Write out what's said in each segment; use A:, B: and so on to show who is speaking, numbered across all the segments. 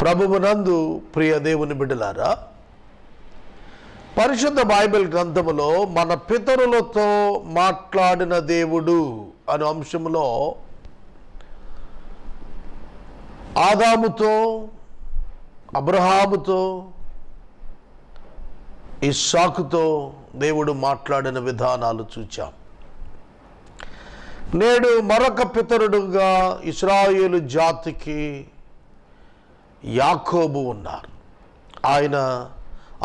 A: ప్రభువునందు ప్రియ దేవుని బిడ్డలారా పరిశుద్ధ బైబిల్ గ్రంథములో మన పితరులతో మాట్లాడిన దేవుడు అనే అంశంలో ఆదాముతో అబ్రహాముతో ఇస్సాకుతో దేవుడు మాట్లాడిన విధానాలు చూచాం. నేడు మరొక పితరుడుగా ఇస్రాయేలు జాతికి యాకోబు ఉన్నారు. ఆయన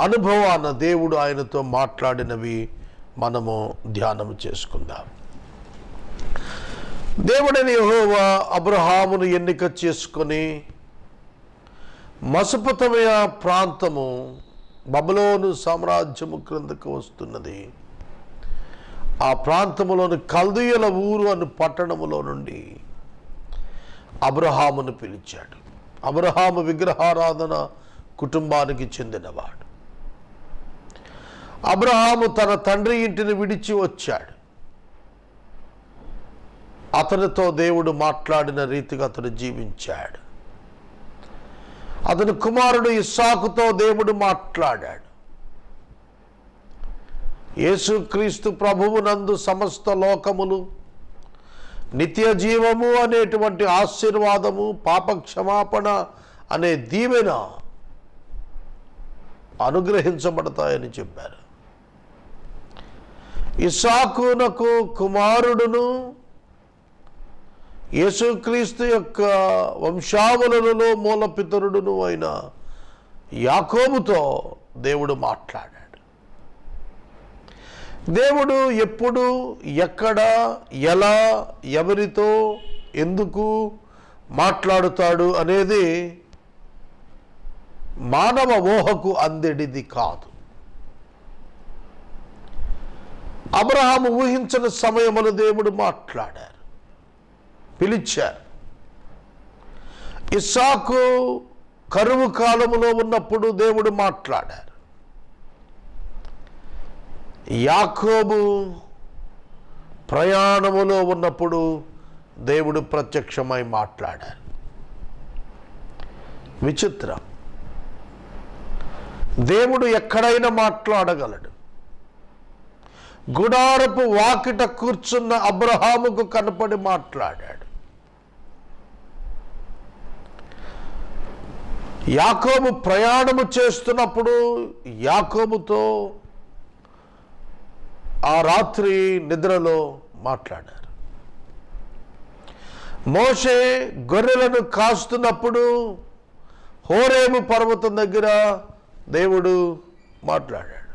A: అనుభవాన దేవుడు ఆయనతో మాట్లాడినవి మనము ధ్యానం చేసుకుందాం. దేవుడని యహోవా అబ్రహామును ఎన్నిక చేసుకొని మసుపతమయ ప్రాంతము బబులోను సామ్రాజ్యము క్రిందకు వస్తున్నది. ఆ ప్రాంతములోని కల్దీయుల ఊరు అను పట్టణములో నుండి అబ్రహామును పిలిచాడు. అబ్రహాము విగ్రహారాధన కుటుంబానికి చెందినవాడు. అబ్రహాము తన తండ్రి ఇంటిని విడిచి వచ్చాడు. అతనితో దేవుడు మాట్లాడిన రీతిగా అతడు జీవించాడు. అతని కుమారుడు ఇస్సాకుతో దేవుడు మాట్లాడాడు. యేసుక్రీస్తు ప్రభువునందు సమస్త లోకములు నిత్య జీవము అనేటువంటి ఆశీర్వాదము పాప క్షమాపణ అనే దీవెన అనుగ్రహించబడతాయని చెప్పారు. ఇసాకునకు కుమారుడును యేసుక్రీస్తు యొక్క వంశావళులలో మూలపితరుడును అయిన యాకోబుతో దేవుడు మాట్లాడు దేవుడు ఎప్పుడు ఎక్కడ ఎలా ఎవరితో ఎందుకు మాట్లాడుతాడు అనేది మానవ ఊహకు అందెడిది కాదు. అబ్రహాము ఊహించిన సమయములు దేవుడు మాట్లాడారు పిలిచారు. ఇస్సాకు కరువు కాలములో ఉన్నప్పుడు దేవుడు మాట్లాడారు. యాకోబు ప్రయాణములో ఉన్నప్పుడు దేవుడు ప్రత్యక్షమై మాట్లాడారు. విచిత్రం. దేవుడు ఎక్కడైనా మాట్లాడగలడు. గుడారపు వాకిట కూర్చున్న అబ్రహాముకు కనపడి మాట్లాడాడు. యాకోబు ప్రయాణము చేస్తున్నప్పుడు యాకోబుతో ఆ రాత్రి నిద్రలో మాట్లాడారు. మోషే గొర్రెలను కాస్తున్నప్పుడు హోరేము పర్వతం దగ్గర దేవుడు మాట్లాడాడు.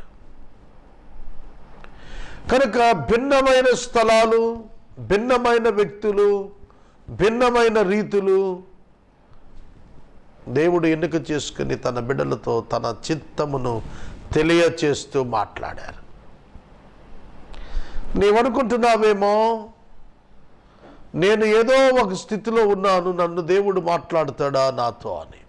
A: కనుక భిన్నమైన స్థలాలు భిన్నమైన వ్యక్తులు భిన్నమైన రీతులు దేవుడు ఎన్నిక చేసుకుని తన బిడ్డలతో తన చిత్తమును తెలియచేస్తూ మాట్లాడారు. నీవనుకుంటున్నావేమో? నేను ఏదో ఒక స్థితిలో ఉన్నాను నన్ను దేవుడు మాట్లాడతాడా నాతో అని.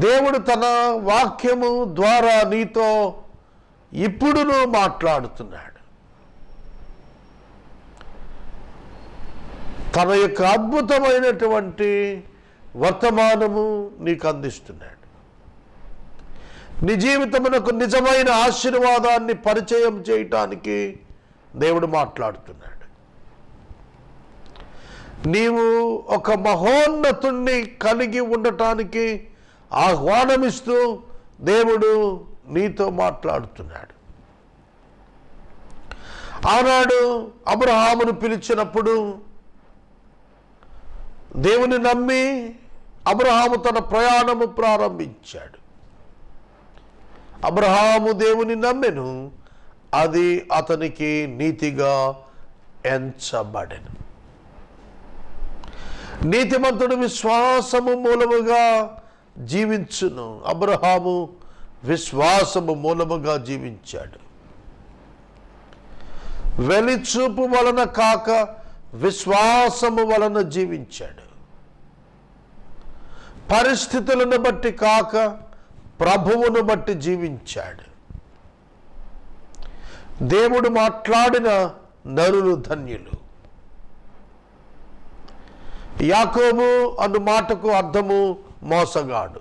A: దేవుడు తన వాక్యము ద్వారా నీతో ఇప్పుడును మాట్లాడుతున్నాడు. తన యొక్క అద్భుతమైనటువంటి వర్తమానము నీకు అందిస్తున్నాడు. నీ జీవితమునకు నిజమైన ఆశీర్వాదాన్ని పరిచయం చేయటానికి దేవుడు మాట్లాడుతున్నాడు. నీవు ఒక మహోన్నతుణ్ణి కలిగి ఉండటానికి ఆహ్వానమిస్తూ దేవుడు నీతో మాట్లాడుతున్నాడు. ఆనాడు అబ్రహామును పిలిచినప్పుడు దేవుని నమ్మి అబ్రహాము తన ప్రయాణము ప్రారంభించాడు. అబ్రహాము దేవుని నమ్మెను. అది అతనికి నీతిగా ఎంచబడెను. నీతిమంతుడు విశ్వాసము మూలముగా జీవించును. అబ్రహాము విశ్వాసము మూలముగా జీవించాడు. వెలిచూపు వలన కాక విశ్వాసము వలన జీవించాడు. పరిస్థితులను బట్టి కాక ప్రభువును బట్టి జీవించాడు. దేవుడు మాట్లాడిన నరులు ధన్యులు. యాకోబు అను మాటకు అర్థము మోసగాడు.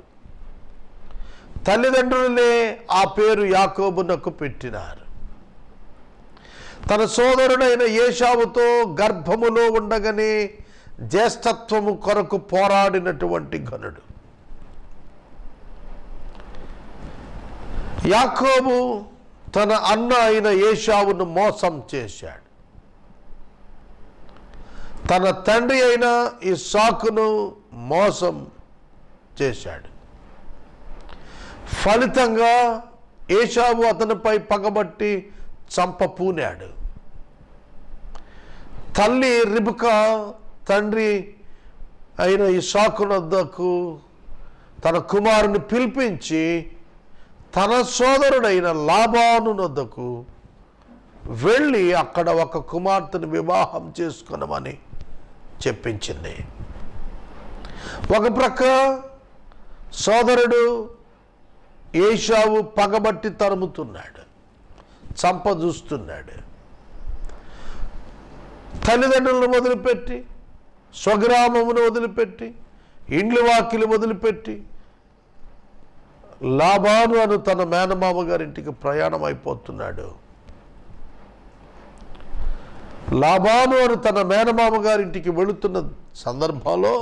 A: తల్లిదండ్రులే ఆ పేరు యాకోబునకు పెట్టినారు. తన సోదరుడైన ఏషావుతో గర్భములో ఉండగానే జ్యేష్ఠత్వము కొరకు పోరాడినటువంటి ఘనుడు. యాకోబు తన అన్న అయిన ఏషావును మోసం చేశాడు. తన తండ్రి అయిన ఈ సాకును మోసం చేశాడు. ఫలితంగా ఏషావు అతనిపై పగబట్టి చంపపూనాడు తల్లి రిబుక తండ్రి అయిన ఈ సాకునద్దకు తన కుమారుని పిలిపించి తన సోదరుడైన లాభాను నొద్దకు వెళ్ళి అక్కడ ఒక కుమార్తెను వివాహం చేసుకునమని చెప్పించింది. ఒక ప్రక్క సోదరుడు ఏషావు పగబట్టి తరుముతున్నాడు చంపదూస్తున్నాడు. తల్లిదండ్రులను వదిలిపెట్టి స్వగ్రామమును వదిలిపెట్టి ఇండ్లు వాకిలు వదిలిపెట్టి లాభాను అను తన మేనమామ గారింటికి ప్రయాణం అయిపోతున్నాడు లాభాను అను తన మేనమామ గారింటికి వెళుతున్న సందర్భంలో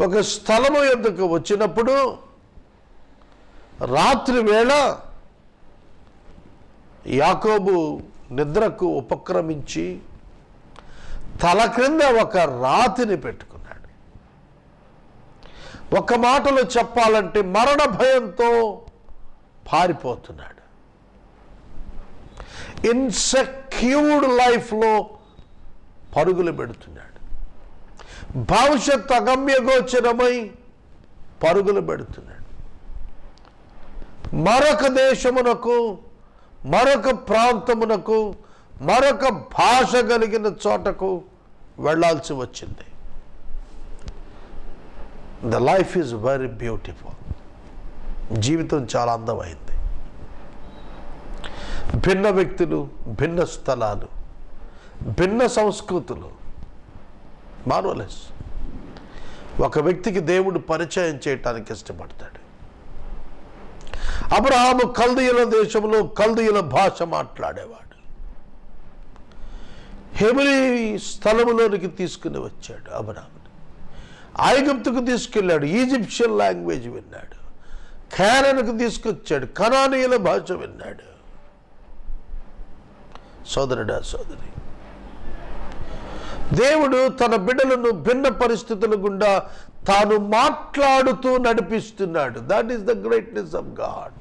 A: ఒక స్థలము ఎందుకు వచ్చినప్పుడు రాత్రి వేళ యాకోబు నిద్రకు ఉపక్రమించి తల క్రింద ఒక రాతిని పెట్టుకు ఒక మాటలో చెప్పాలంటే మరణ భయంతో పారిపోతున్నాడు. ఇన్సెక్యూర్డ్ లైఫ్లో పరుగులు పెడుతున్నాడు. భవిష్యత్ అగమ్యగోచరమై పరుగులు పెడుతున్నాడు. మరొక దేశమునకు మరొక ప్రాంతమునకు మరొక భాష కలిగిన చోటకు వెళ్ళాల్సి వచ్చింది. The life is very beautiful జీవితం చాలా అందమైంది. భిన్న వ్యక్తులు భిన్న స్థలాలు భిన్న సంస్కృతులు. మార్వలెస్ ఒక వ్యక్తికి దేవుడు పరిచయం చేయటానికి ఇష్టపడతాడు. అబ్రహాము కల్దీయుల దేశంలో కల్దీయుల భాష మాట్లాడేవాడు. హెబిలీ స్థలములోనికి తీసుకుని వచ్చాడు అబ్రహాముని ఐగుప్తుకు తీసుకెళ్ళాడు ఈజిప్షియన్ లాంగ్వేజ్ విన్నాడు ఖానన్కు తీసుకొచ్చాడు కనానీయుల భాష విన్నాడు. సోదరుడా సోదరి దేవుడు తన బిడ్డలను భిన్న పరిస్థితుల గుండా తాను మాట్లాడుతూ నడిపిస్తున్నాడు. That is the greatness of God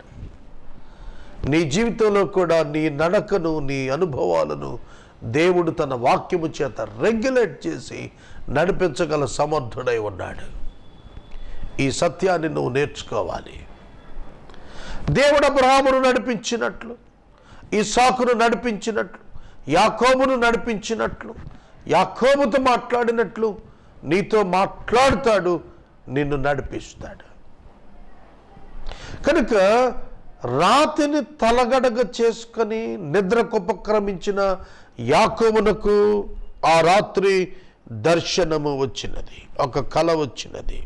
A: నీ జీవితంలో కూడా నీ నడకను నీ అనుభవాలను దేవుడు తన వాక్యము చేత రెగ్యులేట్ చేసి నడిపించగల సమర్థుడై ఉన్నాడు. ఈ సత్యాన్ని నువ్వు నేర్చుకోవాలి. దేవుడు అబ్రహామును నడిపించినట్లు ఈ సాకును నడిపించినట్లు యాకోబును నడిపించినట్లు యాకోబుతో మాట్లాడినట్లు నీతో మాట్లాడుతాడు నిన్ను నడిపిస్తాడు. కనుక రాతిని తలగడగ చేసుకొని నిద్రకు ఉపక్రమించిన యాకోబునకు ఆ రాత్రి దర్శనము వచ్చినది ఒక కళ వచ్చినది.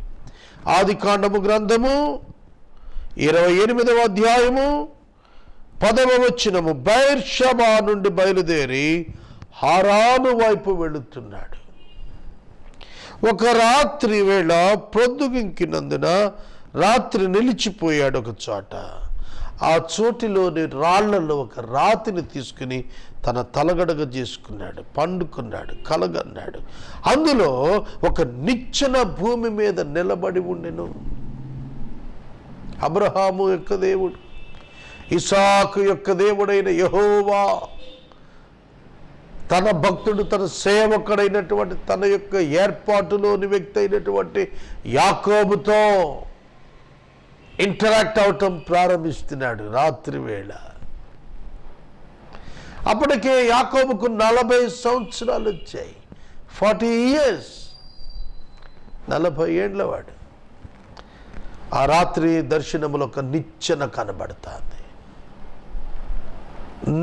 A: ఆది కాండము గ్రంథము ఇరవై ఎనిమిదవ అధ్యాయము పదవ వచ్చినము బైర్షబా నుండి బయలుదేరి హారాను వైపు వెళుతున్నాడు. ఒక రాత్రి వేళ ప్రొద్దుగింకినందున రాత్రి నిలిచిపోయాడు ఒక చోట. ఆ చోటిలోని రాళ్ళలో ఒక రాతిని తీసుకుని తన తలగడగ చేసుకున్నాడు పండుకున్నాడు కలగన్నాడు. అందులో ఒక నిచ్చెన భూమి మీద నిలబడి ఉండెను. అబ్రహాము యొక్క దేవుడు ఇసాకు యొక్క దేవుడైన యహోవా తన భక్తుడు తన సేవకుడైనటువంటి తన యొక్క ఏర్పాటులోని వ్యక్తి అయినటువంటి యాకోబుతో ఇంటరాక్ట్ అవటం ప్రారంభిస్తున్నాడు రాత్రి వేళ. అప్పటికే యాకోబుకు నలభై సంవత్సరాలు వచ్చాయి. Forty years. నలభై ఏండ్ల వాడు. ఆ రాత్రి దర్శనములో ఒక నిచ్చెన కనబడుతుంది.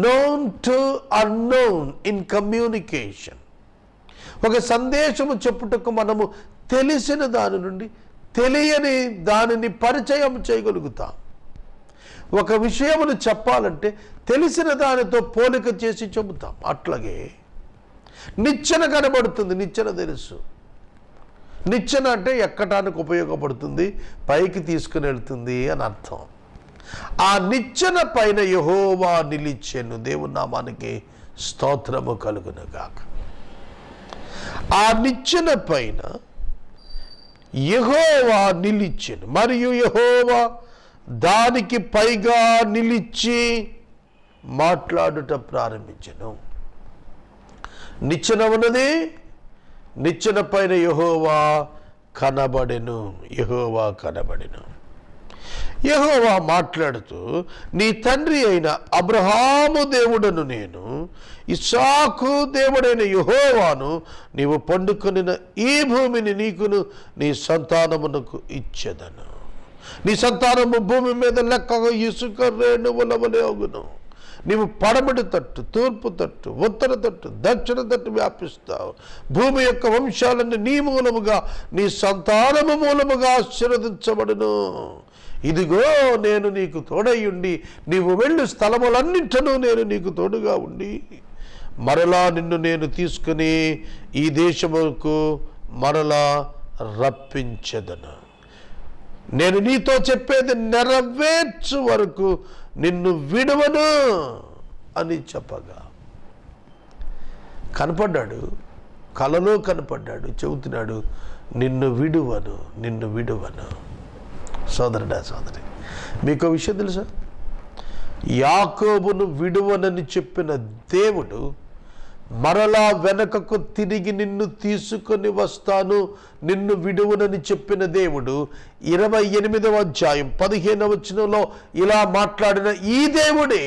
A: Known to unknown in communication ఒక సందేశము చెప్పుటకు మనము తెలిసిన దాని నుండి తెలియని దానిని పరిచయం చేయగలుగుతాం. ఒక విషయమును చెప్పాలంటే తెలిసిన దానితో పోలిక చేసి చెబుతాం. అట్లాగే నిచ్చెన కనబడుతుంది నిచ్చెన తెలుసు. నిచ్చెన అంటే ఎక్కటానికి ఉపయోగపడుతుంది? పైకి తీసుకుని వెళ్తుంది అని అర్థం. ఆ నిచ్చెన పైన యహోవా నిలిచెను. దేవుని నామానికి స్తోత్రము కలుగునుగాక. ఆ నిచ్చెన పైన యహోవా నిలిచెను. మరియు యహోవా దానికి పైగా నిలిచి మాట్లాడుట ప్రారంభించను. నిచ్చెన ఉన్నది నిచ్చెన పైన యహోవా కనబడెను. యహోవా కనబడెను. యహోవా మాట్లాడుతూ నీ తండ్రి అయిన అబ్రహాము దేవుడను నేను ఇసాకు దేవుడైన యహోవాను నీవు పండుకొనిన ఈ భూమిని నీకును నీ సంతానమునకు ఇచ్చేదను. నీ సంతానము భూమి మీద లెక్కగా ఇసుక రేణువుల వలె అగును నీవు పడమటి తట్టు తూర్పు తట్టు ఉత్తర తట్టు దక్షిణ తట్టు వ్యాపిస్తావు. భూమి యొక్క వంశాలను నీ మూలముగా నీ సంతానము మూలముగా ఆశీర్వదించబడును. ఇదిగో నేను నీకు తోడయ్యుండి నీవు వెళ్ళు స్థలములన్నింటను నేను నీకు తోడుగా ఉండి. మరలా నిన్ను నేను తీసుకుని ఈ దేశముకు మరలా రప్పించదను. నేను నీతో చెప్పేది నెరవేర్చు వరకు నిన్ను విడవను అని చెప్పగా. కనపడ్డాడు కలలో కనపడ్డాడు చెబుతున్నాడు నిన్ను విడువను నిన్ను విడువను. సోదరుడా సోదరి మీకు విషయం తెలుసా? యాకోబును విడువనని చెప్పిన దేవుడు మరలా వెనకకు తిరిగి నిన్ను తీసుకొని వస్తాను నిన్ను విడువనని చెప్పిన దేవుడు ఇరవై ఎనిమిదవ అధ్యాయం పదిహేనవ వచనంలో ఇలా మాట్లాడిన ఈ దేవుడే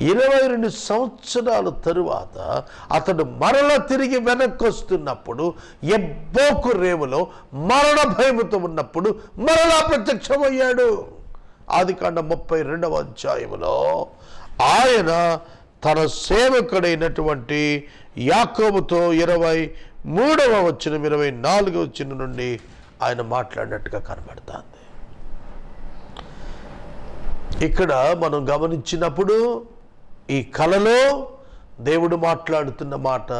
A: ఇరవై రెండు సంవత్సరాల తరువాత అతడు మరల తిరిగి వెనక్కి వస్తున్నప్పుడు ఎబ్బోకు రేవులో మరణ భయముతో ఉన్నప్పుడు మరలా ప్రత్యక్షమయ్యాడు. ఆది కాండ ముప్పై రెండవ అధ్యాయంలో ఆయన తన సేవకుడైనటువంటి యాకోబుతో ఇరవై మూడవ వచ్చిన ఇరవై నాలుగవ వచ్చిన నుండి ఆయన మాట్లాడినట్టుగా కనబడుతుంది. ఇక్కడ మనం గమనించినప్పుడు ఈ కళలో దేవుడు మాట్లాడుతున్న మాట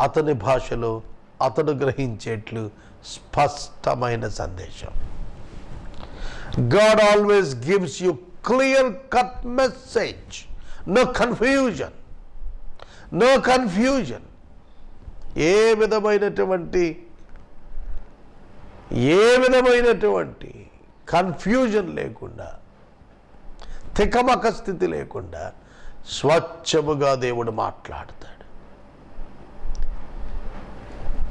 A: అతని భాషలో అతడు గ్రహించేట్లు స్పష్టమైన సందేశం. God always gives you clear cut message no confusion no confusion ఏ విధమైనటువంటి ఏ విధమైనటువంటి కన్ఫ్యూజన్ లేకుండా తికమక స్థితి లేకుండా స్వచ్ఛముగా దేవుడు మాట్లాడతాడు.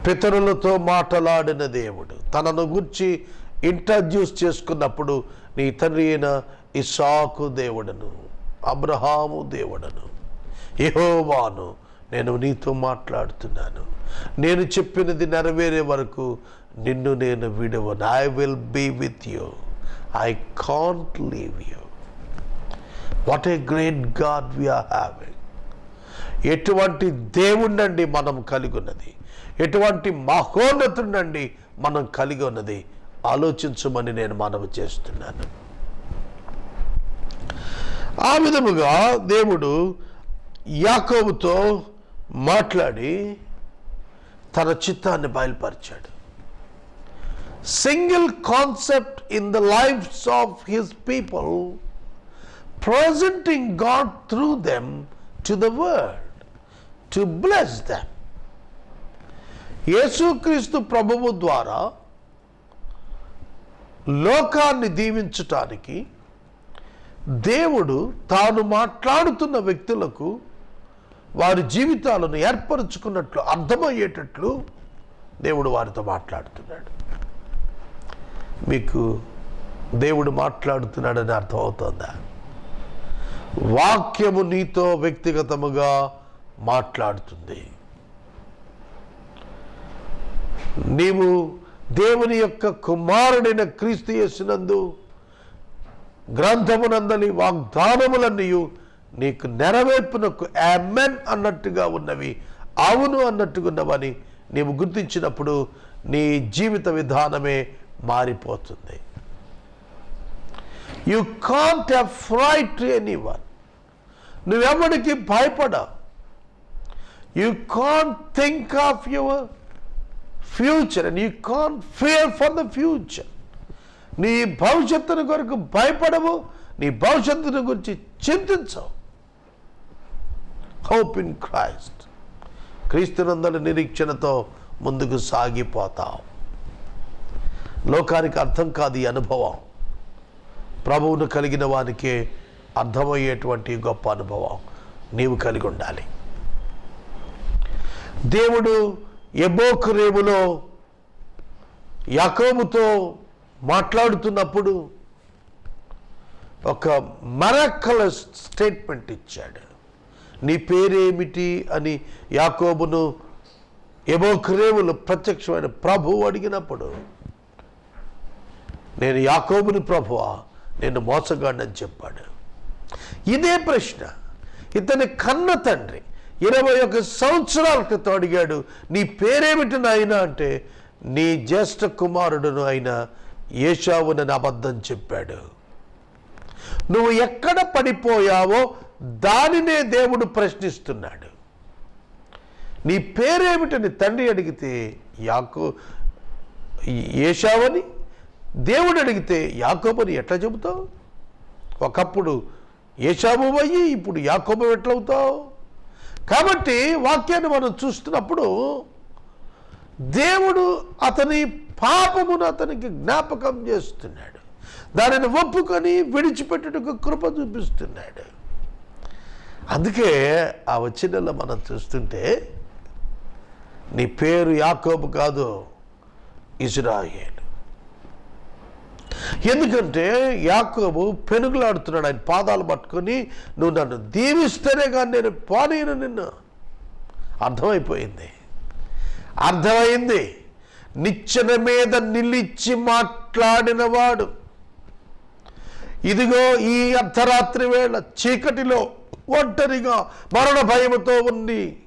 A: పితరులతో మాట్లాడిన దేవుడు తనను గుర్చి ఇంట్రడ్యూస్ చేసుకున్నప్పుడు నీ తండ్రి అయిన ఇసాకు దేవుడను అబ్రహాము దేవుడను యహోవాను నేను నీతో మాట్లాడుతున్నాను. నేను చెప్పినది నెరవేరే వరకు నిన్ను నేను విడవను. I will be with you I can't leave you what a great god we are having ఎటువంటి దేవుణ్ణండి మనం కలిగి ఉన్నది ఎటువంటి మహోన్నతుడండి మనం కలిగి ఉన్నది ఆలోచించమని నేను మనవి చేస్తున్నాను. ఆ విధముగా దేవుడు యాకోబుతో మాట్లాడి తన చిత్తాన్ని బయలుపరిచాడు. Single concept in the lives of his people presenting God through them to the world to bless them. యేసుక్రీస్తు ప్రభువు ద్వారా లోకాన్ని దీవించటానికి దేవుడు తాను మాట్లాడుతున్న వ్యక్తులకు వారి జీవితాలను ఏర్పరచుకున్నట్లు అర్థమయ్యేటట్లు దేవుడు వారితో మాట్లాడుతున్నాడు మీకు దేవుడు మాట్లాడుతున్నాడని అర్థమవుతోందా వాక్యము నీతో వ్యక్తిగతముగా మాట్లాడుతుంది. నీవు దేవుని యొక్క కుమారుడైన క్రీస్తు చేసినందు గ్రంథమునందని వాగ్దానములన్నీ నీకు నెరవేర్పునకు యామెన్ అన్నట్టుగా ఉన్నవి అవును అన్నట్టుగా ఉన్నవని నీవు గుర్తించినప్పుడు నీ జీవిత విధానమే మారిపోతుంది. You can't have to anyone నువ్వెవడికి భయపడవు. You can't think of your future and you can't fear for the future నీ భవిష్యత్తును కొరకు భయపడవు నీ భవిష్యత్తును గురించి చింతించవు. హోప్ ఇన్ క్రైస్ట్ క్రీస్తునందరి నిరీక్షణతో ముందుకు సాగిపోతావు లోకానికి అర్థం కాదు ఈ అనుభవం. ప్రభువును కలిగిన వానికే అర్థమయ్యేటువంటి గొప్ప అనుభవం నీవు కలిగి ఉండాలి. దేవుడు ఎబోక్ రేవులో యాకోబుతో మాట్లాడుతున్నప్పుడు ఒక మరక్కల స్టేట్మెంట్ ఇచ్చాడు. నీ పేరేమిటి అని యాకోబును ఎబోక్రేవులు ప్రత్యక్షమైన ప్రభువు అడిగినప్పుడు నేను యాకోబుని ప్రభువా నేను మోసగాడని చెప్పాడు. ఇదే ప్రశ్న. ఇతని కన్న తండ్రి ఇరవై ఒక సంవత్సరాల క్రితం అడిగాడు నీ పేరేమిటి నాయన? అంటే నీ జ్యేష్ఠ కుమారుడును అయిన ఏషావునని అబద్ధం చెప్పాడు. నువ్వు ఎక్కడ పడిపోయావో దానినే దేవుడు ప్రశ్నిస్తున్నాడు. నీ పేరేమిటని తండ్రి అడిగితే యాకు ఏషావని దేవుడు అడిగితే యాకోబని ఎట్లా చెబుతావు? ఒకప్పుడు ఏషాబు అయ్యి ఇప్పుడు యాకోబు ఎట్లవుతావు? కాబట్టి వాక్యాన్ని మనం చూస్తున్నప్పుడు దేవుడు అతని పాపమును అతనికి జ్ఞాపకం చేస్తున్నాడు. దానిని ఒప్పుకొని విడిచిపెట్టుటకు కృప చూపిస్తున్నాడు. అందుకే ఆ వచ్చినలో మనం చూస్తుంటే నీ పేరు యాకోబు కాదు ఇజ్రాయేల్. ఎందుకంటే యాకోబు పెనుగులాడుతున్నాడు ఆయన పాదాలు పట్టుకొని నువ్వు నన్ను దీవిస్తేనే కానీ నేను పోనీను నిన్ను. అర్థమైపోయింది. అర్థమైంది. నిచ్చెన మీద నిలిచి మాట్లాడినవాడు. ఇదిగో ఈ అర్ధరాత్రి వేళ చీకటిలో ఒంటరిగా మరణ భయముతో ఉంది.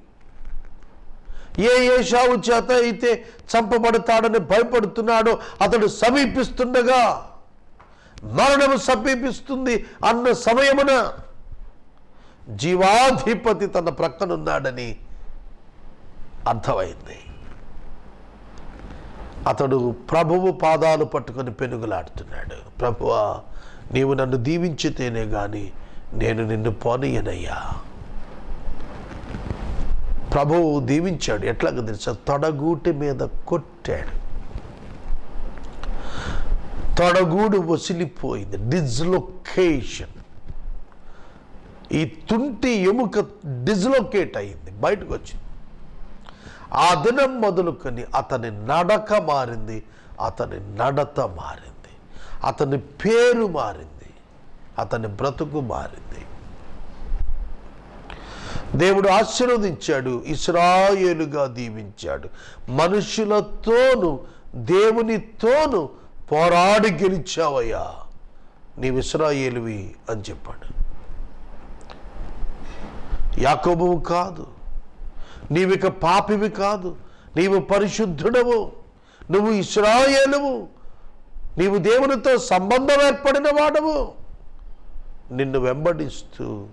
A: ఏ ఏషావు చేత అయితే చంపబడతాడని భయపడుతున్నాడో అతడు సమీపిస్తుండగా మరణము సమీపిస్తుంది అన్న సమయమున జీవాధిపతి తన ప్రక్కనున్నాడని అర్థమైంది. అతడు ప్రభువు పాదాలు పట్టుకొని పెనుగులాడుతున్నాడు. ప్రభువా నీవు నన్ను దీవించితేనే గాని నేను నిన్ను పోనీయనయ్యా. ప్రభువు దీవించాడు. ఎట్లాగ తెలుసా? తొడగూటి మీద కొట్టాడు. తొడగూడు వసిలిపోయింది. డిజ్లొకేషన్ ఈ తుంటి ఎముక డిజ్లొకేట్ అయింది. బయటకు వచ్చింది ఆ దినం మొదలుకొని అతని నడక మారింది. అతని నడత మారింది. అతని పేరు మారింది. అతని బ్రతుకు మారింది. దేవుడు ఆశీర్వదించాడు ఇస్రాయేలుగా దీవించాడు. మనుషులతోను దేవునితోను పోరాడి గెలిచావయ్యా. నీవు ఇస్రాయేలువి అని చెప్పాడు. యాకోబు కాదు. నీవిక పాపివి కాదు. నీవు పరిశుద్ధుడవు. నువ్వు ఇస్రాయేలువు నీవు దేవునితో సంబంధం ఏర్పడిన వాడవు. నిన్ను వెంబడిస్తూ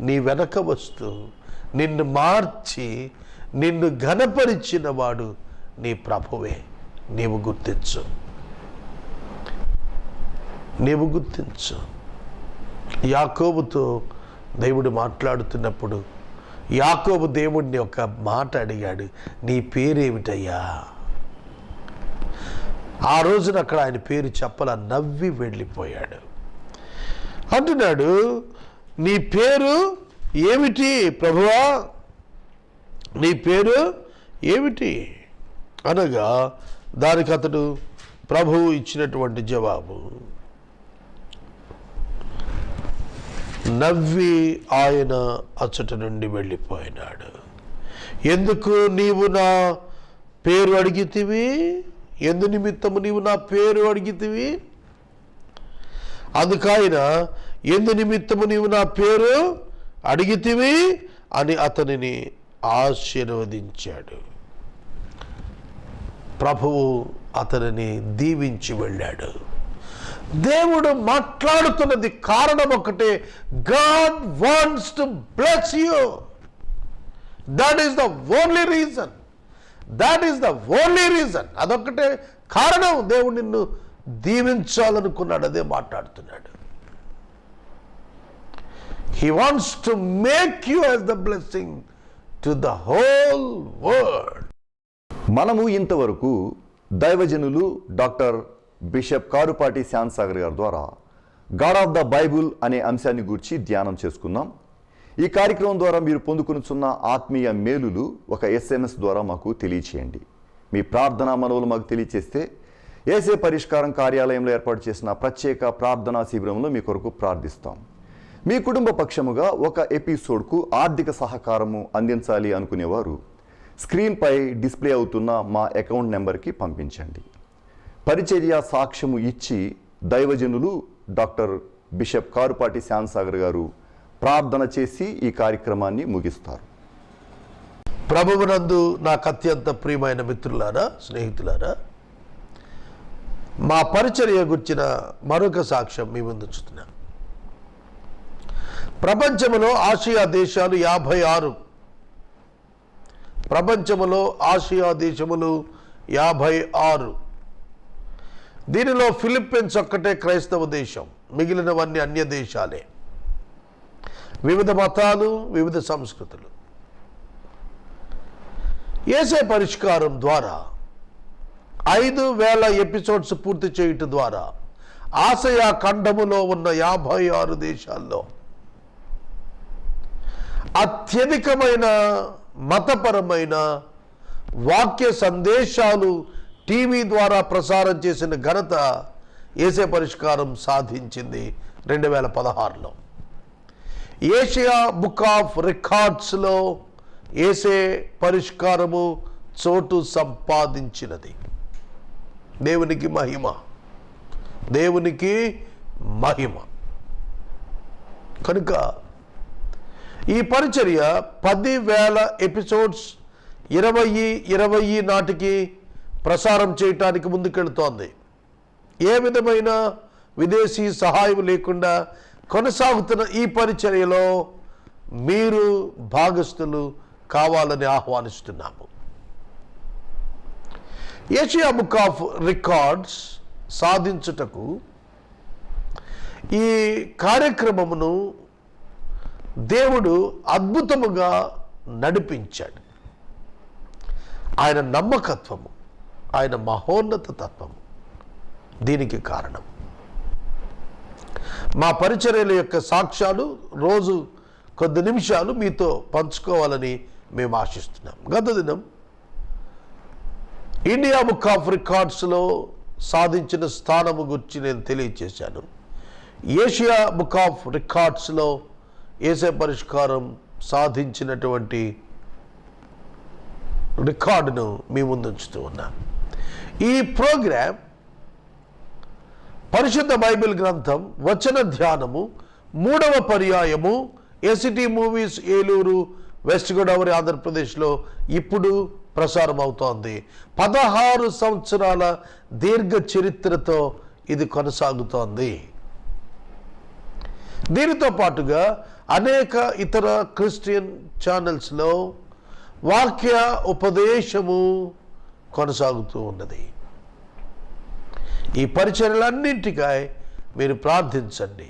A: నీ వెనక వస్తూ నిన్ను మార్చి నిన్ను ఘనపరిచిన వాడు నీ ప్రభువే. నీవు గుర్తించు. నీవు గుర్తించు. యాకోబుతో దేవుడు మాట్లాడుతున్నప్పుడు యాకోబు దేవుడిని ఒక మాట అడిగాడు నీ పేరేమిటయ్యా? ఆ రోజున అక్కడ ఆయన పేరు చెప్పల నవ్వి వెళ్ళిపోయాడు. అంటున్నాడు నీ పేరు ఏమిటి ప్రభువా? నీ పేరు ఏమిటి? అనగా దానికి అతడు ప్రభువు ఇచ్చినటువంటి జవాబు. నవ్వి ఆయన అచ్చట నుండి వెళ్ళిపోయినాడు. ఎందుకు నీవు నా పేరు అడిగితివి? ఎందు నిమిత్తము నీవు నా పేరు అడిగితివి? అందుకైనా ఎందు నిమిత్తము నీవు నా పేరు అడిగితివి అని అతనిని ఆశీర్వదించాడు. ప్రభువు అతనిని దీవించి వెళ్ళాడు. దేవుడు మాట్లాడుతున్నది కారణం ఒకటే God wants to bless you that is the only reason that is the only reason అదొక్కటే కారణం. దేవుడు నిన్ను దీవించాలనుకున్నాడు. అదే మాట్లాడుతున్నాడు. He wants to make you as the blessing to the whole world
B: మనము ఇంతవరకు దైవజనులు డాక్టర్ బిషప్ కారుపాటి శ్యాన్సాగర్ గారి ద్వారా గాడ్ ఆఫ్ ద బైబుల్ అనే అంశాన్ని గురించి ధ్యానం చేసుకుందాం ఈ కార్యక్రమం ద్వారా మీరు పొందుకునిచున్న ఆత్మీయ మేలులు ఒక ఎస్ఎంఎస్ ద్వారా మాకు తెలియచేయండి. మీ ప్రార్థనా మనవులు మాకు తెలియచేస్తే ఏసే పరిష్కారం కార్యాలయంలో ఏర్పాటు చేసిన ప్రత్యేక ప్రార్థనా శిబిరంలో మీ కొరకు ప్రార్థిస్తాం. మీ కుటుంబ పక్షముగా ఒక ఎపిసోడ్కు ఆర్థిక సహకారము అందించాలి అనుకునేవారు. స్క్రీన్పై డిస్ప్లే అవుతున్న మా అకౌంట్ నెంబర్కి పంపించండి. పరిచర్య సాక్ష్యము ఇచ్చి దైవజనులు డాక్టర్ బిషప్ కారుపాటి శ్యాన్సాగర్ గారు ప్రార్థన చేసి ఈ కార్యక్రమాన్ని ముగిస్తారు.
A: ప్రభువునందు నాకు అత్యంత ప్రియమైన మిత్రులారా స్నేహితులారా మా పరిచర్య గుర్చిన మరొక సాక్ష్యం మీ ముందు ప్రపంచంలో ఆసియా దేశాలు యాభై ఆరు. ప్రపంచంలో ఆసియా దేశములు యాభై ఆరు. దీనిలో ఫిలిప్పీన్స్ ఒక్కటే క్రైస్తవ దేశం మిగిలినవన్నీ అన్య దేశాలే. వివిధ మతాలు వివిధ సంస్కృతులు. ఏసే పరిష్కారం ద్వారా ఐదు వేల ఎపిసోడ్స్ పూర్తి చేయటం ద్వారా ఆసియా ఖండములో ఉన్న యాభై ఆరు దేశాల్లో అత్యధికమైన మతపరమైన వాక్య సందేశాలు టీవీ ద్వారా ప్రసారం చేసిన ఘనత ఏసే పరిష్కారం సాధించింది రెండు వేల పదహారులో. ఏషియా బుక్ ఆఫ్ రికార్డ్స్లో ఏసే పరిష్కారము చోటు సంపాదించినది. దేవునికి మహిమ. దేవునికి మహిమ. కనుక ఈ పరిచర్య పదివేల ఎపిసోడ్స్ ఇరవై ఇరవై నాటికి ప్రసారం చేయటానికి ముందుకెళ్తోంది. ఏ విధమైన విదేశీ సహాయం లేకుండా కొనసాగుతున్న ఈ పరిచర్యలో మీరు భాగస్థులు కావాలని ఆహ్వానిస్తున్నాము. ఏషియా బుక్ ఆఫ్ రికార్డ్స్ సాధించుటకు ఈ కార్యక్రమమును దేవుడు అద్భుతముగా నడిపించాడు. ఆయన నమ్మకత్వము ఆయన మహోన్నత తత్వము దీనికి కారణం. మా పరిచర్యల యొక్క సాక్ష్యాలు రోజు కొద్ది నిమిషాలు మీతో పంచుకోవాలని మేము ఆశిస్తున్నాం. గత దినం ఇండియా బుక్ ఆఫ్ రికార్డ్స్లో సాధించిన స్థానము గురించి నేను తెలియచేశాను. ఏషియా బుక్ ఆఫ్ రికార్డ్స్లో ఏసే పరిష్కారం సాధించినటువంటి రికార్డును మీ ముందుంచుతూ ఉన్నాను. ఈ ప్రోగ్రాం పరిశుద్ధ బైబిల్ గ్రంథం వచన ధ్యానము మూడవ పర్యాయము ACT movies Eluru west Godavari ఆంధ్రప్రదేశ్లో ఇప్పుడు ప్రసారం అవుతోంది పదహారు సంవత్సరాల దీర్ఘ చరిత్రతో ఇది కొనసాగుతోంది. దీనితో పాటుగా అనేక ఇతర క్రిస్టియన్ ఛానల్స్లో వాక్య ఉపదేశము కొనసాగుతూ ఉన్నది. ఈ పరిచర్లన్నింటికై మీరు ప్రార్థించండి.